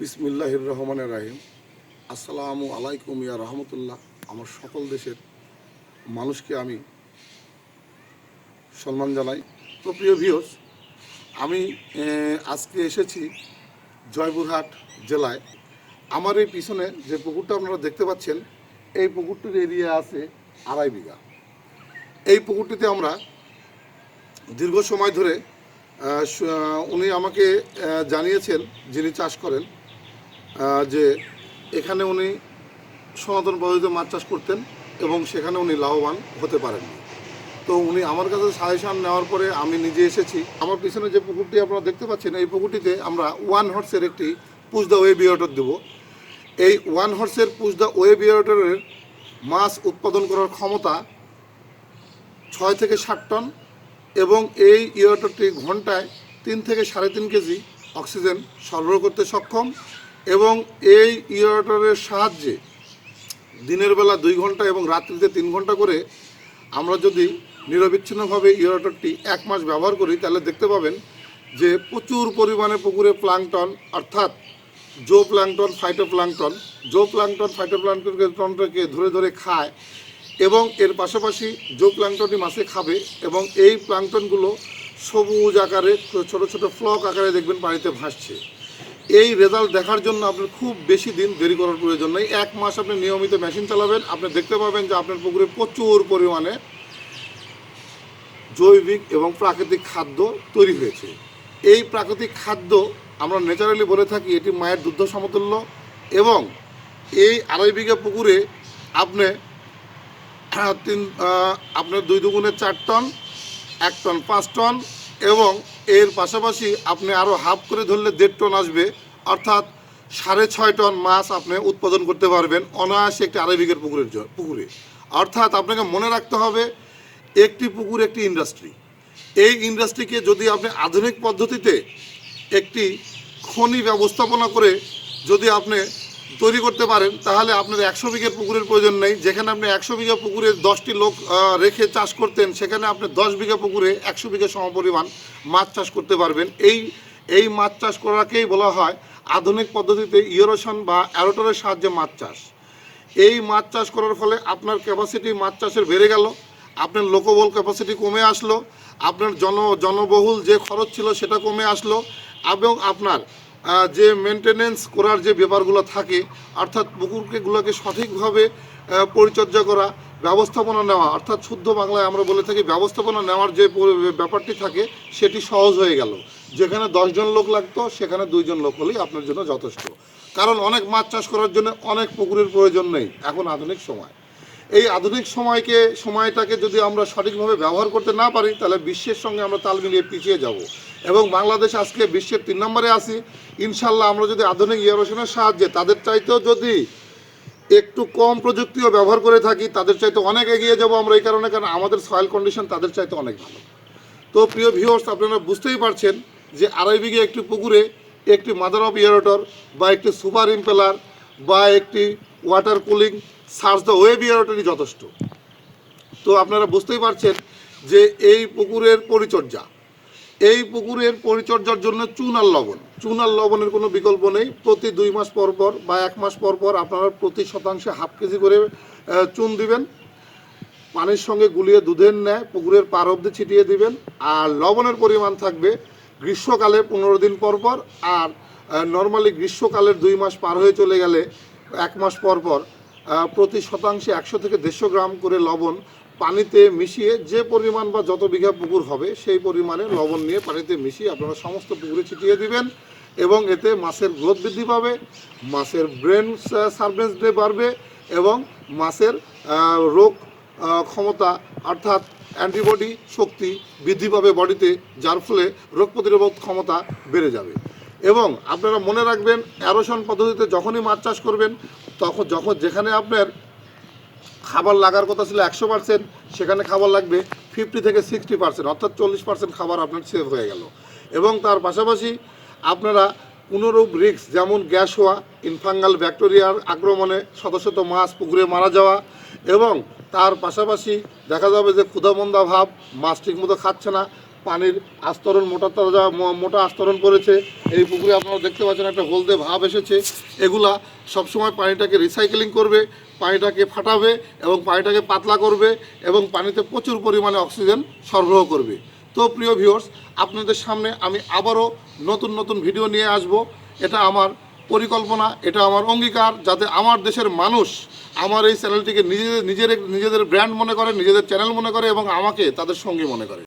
বিসমিল্লাহির রহমানের রাহিম। আসসালামু আলাইকুম, ইয়া রহমতুল্লাহ। আমার সকল দেশের মানুষকে আমি সম্মান জানাই। তো প্রিয় ভিউস আমি আজকে এসেছি জয়পুরহাট জেলায়। আমার এই পিছনে যে পুকুরটা আপনারা দেখতে পাচ্ছেন, এই পুকুরটির এরিয়া আছে আড়াই বিঘা। এই পুকুরটিতে আমরা দীর্ঘ সময় ধরে উনি আমাকে জানিয়েছেন যিনি চাষ করেন যে এখানে উনি সনাতন পদ্ধতিতে মাছ চাষ করতেন এবং সেখানে উনি লাভবান হতে পারেন তো উনি আমার কাছে সাজেশন নেওয়ার পরে আমি নিজে এসেছি। আমার পিছনে যে পুকুরটি আপনারা দেখতে পাচ্ছেন, এই পুকুরটিতে আমরা ওয়ান হর্সের একটি পুজ দ্য ওয়ে বিয়ারটর দেব। এই ওয়ান হর্সের পুজ দ্য ওয়ে বিয়ারটরের মাছ উৎপাদন করার ক্ষমতা ছয় থেকে ষাট টন এবং এই ইয়েটরটি ঘন্টায় তিন থেকে সাড়ে তিন কেজি অক্সিজেন সরবরাহ করতে সক্ষম। এবং এই ইয়েটরের সাহায্যে দিনের বেলা দুই ঘণ্টা এবং রাত্রিতে তিন ঘণ্টা করে আমরা যদি নিরবিচ্ছিন্নভাবে ইয়েটরটি এক মাস ব্যবহার করি, তাহলে দেখতে পাবেন যে প্রচুর পরিমাণে পুকুরে প্লাংটন, অর্থাৎ zooplankton phytoplankton zooplankton ফাইটো প্লাংটনকে ধরে ধরে খায় এবং এর পাশাপাশি জো প্লাংটনটি মাছে খাবে এবং এই প্লাংটনগুলো সবুজ আকারে, ছোট ছোট ফ্লক আকারে দেখবেন পানিতে ভাসছে। এই রেজাল্ট দেখার জন্য আপনার খুব বেশি দিন দেরি করার প্রয়োজন নেই। এক মাস আপনি নিয়মিত মেশিন চালাবেন। আপনি দেখতে পাবেন যে আপনার পুকুরে প্রচুর পরিমাণে জৈবিক এবং প্রাকৃতিক খাদ্য তৈরি হয়েছে। এই প্রাকৃতিক খাদ্য আমরা ন্যাচারালি বলে থাকি, এটি মায়ের দুগ্ধ সমতুল্য এবং এই আড়াই বিঘা পুকুরে আপনি তিন আপনার দুই দুগুণে চার টন, এক টন, পাঁচ টন এবং এর পাশাপাশি আপনি আরও হাফ করে ধরলে দেড় টন আসবে, অর্থাৎ সাড়ে ছয় টন মাছ আপনি উৎপাদন করতে পারবেন অনায়াসে একটি আড়াই বিঘের পুকুরের পুকুরে। অর্থাৎ আপনাকে মনে রাখতে হবে, একটি পুকুর একটি ইন্ডাস্ট্রি এই ইন্ডাস্ট্রিকে যদি আপনি আধুনিক পদ্ধতিতে একটি খনি ব্যবস্থাপনা করে যদি আপনি তৈরি করতে পারেন, তাহলে আপনার একশো বিঘের পুকুরের প্রয়োজন নেই। যেখানে আপনি একশো বিঘা পুকুরে দশটি লোক রেখে চাষ করতেন, সেখানে আপনি দশ বিঘা পুকুরে একশো বিঘা সমপরিমাণ মাছ চাষ করতে পারবেন। এই এই মাছ চাষ করাকেই বলা হয় আধুনিক পদ্ধতিতে ইয়েরোশন বা অ্যারোটরের সাহায্যে মাছ চাষ। এই মাছ চাষ করার ফলে আপনার ক্যাপাসিটি মাছ চাষের বেড়ে গেল, আপনার লোকবল ক্যাপাসিটি কমে আসলো, আপনার জন, জনবহুল যে খরচ ছিল সেটা কমে আসলো, এবং আপনার যে মেনটেনেন্স করার যে ব্যাপারগুলো থাকে, অর্থাৎ পুকুরকেগুলোকে সঠিকভাবে পরিচর্যা করা, ব্যবস্থাপনা নেওয়া, অর্থাৎ শুদ্ধ বাংলায় আমরা বলে থাকি, ব্যবস্থাপনা নেওয়ার যে ব্যাপারটি থাকে, সেটি সহজ হয়ে গেল। যেখানে দশজন লোক লাগতো, সেখানে দুইজন লোক হলেই আপনার জন্য যথেষ্ট। কারণ অনেক মাছ চাষ করার জন্য অনেক পুকুরের প্রয়োজন নেই, এখন আধুনিক সময়। এই আধুনিক সময়কে, সময়টাকে যদি আমরা সঠিকভাবে ব্যবহার করতে না পারি, তাহলে বিশ্বের সঙ্গে আমরা তাল মিলিয়ে পিছিয়ে যাব। এবং বাংলাদেশ আজকে বিশ্বের তিন নম্বরে আছি। ইনশাল্লাহ আমরা যদি আধুনিক ইয়েরোশনের সাহায্যে তাদের চাইতেও যদি একটু কম প্রযুক্তিও ব্যবহার করে থাকি, তাদের চাইতে অনেক এগিয়ে যাব আমরা এই কারণে, কারণ আমাদের সয়েল কন্ডিশন তাদের চাইতে অনেক ভালো। তো প্রিয় ভিউয়ার্স আপনারা বুঝতেই পারছেন যে আড়াই বিঘে একটি পুকুরে একটি মাদার অফ ইয়ারোটর বা একটি সুপার ইম্পেলার বা একটি water cooling search the web ইয়ারোটরই যথেষ্ট। তো আপনারা বুঝতেই পারছেন যে এই পুকুরের পরিচর্যা এই পুকুরের পরিচর্যার জন্য চুন আর লবণ। চুন আর লবণের কোনো বিকল্প নেই। প্রতি দুই মাস পর পর বা এক মাস পর পর আপনারা প্রতি শতাংশে হাফ কেজি করে চুন দিবেন। পানির সঙ্গে গুলিয়ে দুধের ন্যায় পুকুরের পার অব্দি ছিটিয়ে দিবেন। আর লবণের পরিমাণ থাকবে গ্রীষ্মকালে পনেরো দিন পর পর আর নর্মালি গ্রীষ্মকালের দুই মাস পার হয়ে চলে গেলে এক মাস পর পর প্রতি শতাংশে একশো থেকে দেড়শো গ্রাম করে লবণ পানিতে মিশিয়ে যে পরিমাণ বা যত বিঘা পুকুর হবে, সেই পরিমাণে লবণ নিয়ে পানিতে মিশিয়ে আপনারা সমস্ত পুকুরে ছিটিয়ে দিবেন এবং এতে মাছের গ্রোথ বৃদ্ধি পাবে, মাছের ব্রেন সার্ভেন্স ডে বাড়বে এবং মাছের রোগ ক্ষমতা অর্থাৎ অ্যান্টিবডি শক্তি বৃদ্ধি পাবে বডিতে, যার ফলে রোগ প্রতিরোধ ক্ষমতা বেড়ে যাবে। এবং আপনারা মনে রাখবেন, অ্যারোশন পদ্ধতিতে যখনই মাছ চাষ করবেন তখন যখন যেখানে আপনার খাবার লাগার কথা ছিল একশো পার্সেন্ট সেখানে খাবার লাগবে ফিফটি থেকে সিক্সটি পার্সেন্ট অর্থাৎ চল্লিশ পার্সেন্ট খাবার আপনার সেভ হয়ে গেল। এবং তার পাশাপাশি আপনারা কোনোরূপ রিক্স যেমন গ্যাস হওয়া ইনফাঙ্গাল ব্যাকটেরিয়ার আক্রমণে শত শত মাছ পুকুরে মারা যাওয়া, এবং তার পাশাপাশি দেখা যাবে যে ক্ষুধামন্দা ভাব, মাছ ঠিকমতো খাচ্ছে না পানির আস্তরণ, মোটা তাজা মোটা আস্তরণ করেছে। এই পুকুরে আপনারা দেখতে পাচ্ছেন একটা হলদে ভাব এসেছে। এগুলা সবসময় পানিটাকে রিসাইকেলিং করবে, পানিটাকে ফাটাবে এবং পানিটাকে পাতলা করবে এবং পানিতে প্রচুর পরিমাণে অক্সিজেন সরবরাহ করবে। তো প্রিয় ভিউয়ার্স আপনাদের সামনে আমি আবারও নতুন নতুন ভিডিও নিয়ে আসব। এটা আমার পরিকল্পনা, এটা আমার অঙ্গীকার, যাতে আমার দেশের মানুষ আমার এই চ্যানেলটিকে নিজেদের নিজের নিজেদের ব্র্যান্ড মনে করে, নিজেদের চ্যানেল মনে করে এবং আমাকে তাদের সঙ্গী মনে করে।